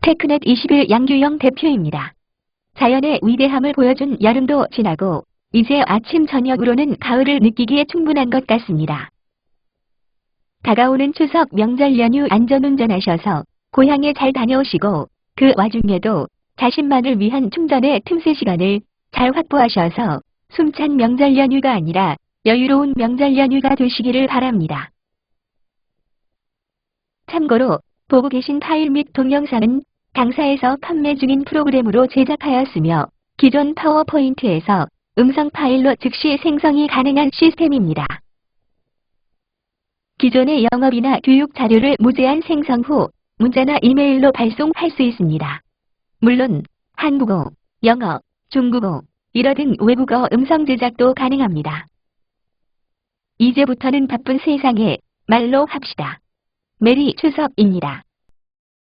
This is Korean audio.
테크넷 20일 양규영 대표입니다. 자연의 위대함을 보여준 여름도 지나고 이제 아침 저녁으로는 가을을 느끼기에 충분한 것 같습니다. 다가오는 추석 명절 연휴 안전운전하셔서 고향에 잘 다녀오시고 그 와중에도 자신만을 위한 충전의 틈새 시간을 잘 확보하셔서 숨찬 명절 연휴가 아니라 여유로운 명절 연휴가 되시기를 바랍니다. 참고로 보고 계신 파일 및 동영상은 당사에서 판매 중인 프로그램으로 제작하였으며 기존 파워포인트에서 음성 파일로 즉시 생성이 가능한 시스템입니다. 기존의 영업이나 교육 자료를 무제한 생성 후 문자나 이메일로 발송할 수 있습니다. 물론 한국어, 영어, 중국어, 일어 등 외국어 음성 제작도 가능합니다. 이제부터는 바쁜 세상에 말로 합시다. 메리 추석입니다.